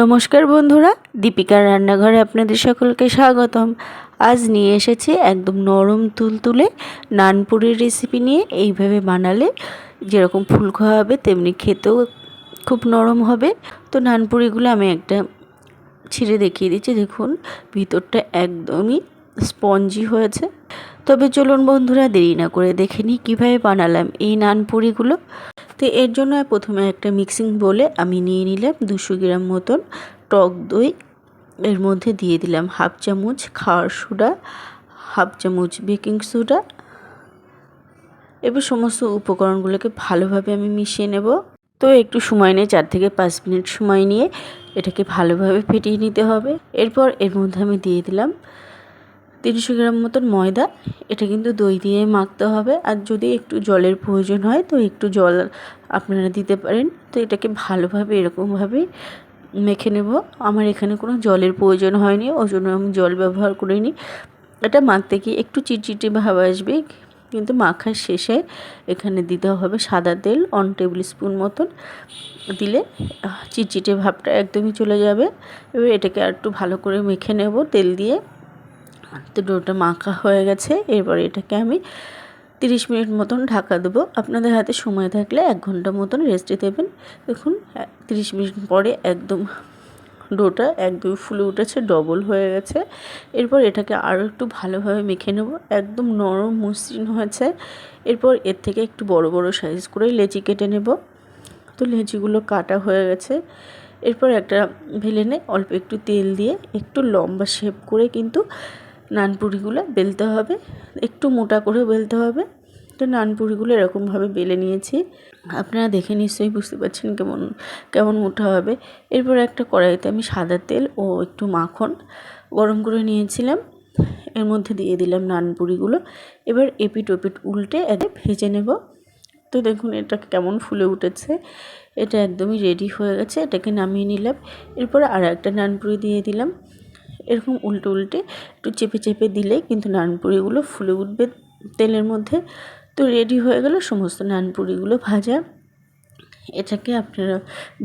নমস্কার বন্ধুরা, দীপিকার রান্নাঘরে আপনাদের সকলকে স্বাগতম। আজ নিয়ে এসেছি একদম নরম তুলতুলে নানপুরির রেসিপি নিয়ে, এইভাবে বানালে যেরকম ফুলকো হবে, তেমনি খেতেও খুব নরম হবে। তো নানপুরিগুলো আমি একটা ছিঁড়ে দেখিয়ে দিচ্ছি, দেখুন, ভিতরটা একদমই স্পঞ্জি হয়েছে। তবে চলুন বন্ধুরা দেরি না করে দেখে নিই কীভাবে বানালাম এই নানপুরিগুলো তো এর জন্য প্রথমে একটা মিক্সিং বলে আমি নিয়ে নিলাম দুশো গ্রাম মতন টক দই। এর মধ্যে দিয়ে দিলাম হাফ চামচ খাওয়ার সোডা, হাফ চামচ বেকিং সোডা। এবার সমস্ত উপকরণগুলোকে ভালোভাবে আমি মিশিয়ে নেব। তো একটু সময় নিয়ে, চার থেকে পাঁচ মিনিট সময় নিয়ে এটাকে ভালোভাবে ফেটিয়ে নিতে হবে। এরপর এর মধ্যে আমি দিয়ে দিলাম তিনশো গ্রাম মতন ময়দা, এটা কিন্তু দই দিয়ে মাখতে হবে। আর যদি একটু জলের প্রয়োজন হয়, তো একটু জল আপনারা দিতে পারেন। তো এটাকে ভালোভাবে এরকমভাবে মেখে নেব। আমার এখানে কোনো জলের প্রয়োজন হয়নি ওই জন্য আমি জল ব্যবহার করিনি। এটা মাখতে গিয়ে একটু চিটচিটে ভাব আসবে, কিন্তু মাখার শেষে এখানে দিতে হবে সাদা তেল অন টেবিল স্পুন মতন। দিলে চিটচিটে ভাবটা একদমই চলে যাবে। এবার এটাকে আর একটু ভালো করে মেখে নেব তেল দিয়ে। তো ডোটা মাখা হয়ে গেছে, এরপর এটাকে আমি তিরিশ মিনিট মতন ঢাকা দেবো। আপনাদের হাতে সময় থাকলে এক ঘণ্টা মতন রেস্টে দেবেন। দেখুন, তিরিশ মিনিট পরে একদম ডোটা একদম ফুলে উঠেছে ডবল হয়ে গেছে। এরপর এটাকে আরও একটু ভালোভাবে মেখে নেব। একদম নরম মসৃণ হয়েছে। এরপর এর থেকে একটু বড় বড় সাইজ করে লেচি কেটে নেব। তো লেচিগুলো কাটা হয়ে গেছে। এরপর একটা ভেলেনে অল্প একটু তেল দিয়ে একটু লম্বা শেপ করে কিন্তু নানপুরিগুলো বেলতে হবে। একটু মোটা করে বেলতে হবে। তো নানপুরিগুলো এরকমভাবে বেলে নিয়েছি। আপনারা দেখে নিশ্চয়ই বুঝতে পারছেন কেমন কেমন মোটা হবে। এরপর একটা কড়াইতে আমি সাদা তেল ও একটু মাখন গরম করে নিয়েছিলাম। এর মধ্যে দিয়ে দিলাম নানপুরিগুলো। এবার এপিট ওপিট উল্টে এতে ভেজে নেব। তো দেখুন, এটা কেমন ফুলে উঠেছে। এটা একদমই রেডি হয়ে গেছে। এটাকে নামিয়ে নিলাম। এরপর আর একটা নানপুরি দিয়ে দিলাম। এরকম উল্টে উল্টে একটু চেপে চেপে দিলেই কিন্তু নানপুরিগুলো ফুলে উঠবে। তেলের মধ্যে তো রেডি হয়ে গেল সমস্ত নানপুরিগুলো ভাজা। এটাকে আপনারা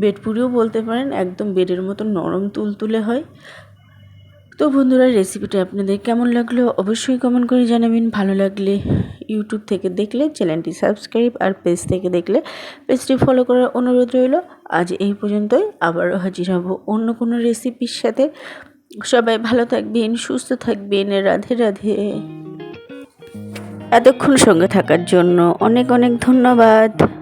বেডপুরিও বলতে পারেন, একদম বেডের মতো নরম তুলতুলে হয়। তো বন্ধুরা রেসিপিটা আপনাদের কেমন লাগল অবশ্যই কমেন্ট করে জানাবেন। ভালো লাগলে ইউটিউব থেকে দেখলে চ্যানেলটি সাবস্ক্রাইব আর পেজ থেকে দেখলে পেজটি ফলো করার অনুরোধ রইল। আজ এই পর্যন্তই, আবারও হাজির হব অন্য কোনো রেসিপির সাথে। সবাই ভালো থাকবেন সুস্থ থাকবেন রাধে রাধে। এতক্ষণ সঙ্গে থাকার জন্য অনেক অনেক ধন্যবাদ।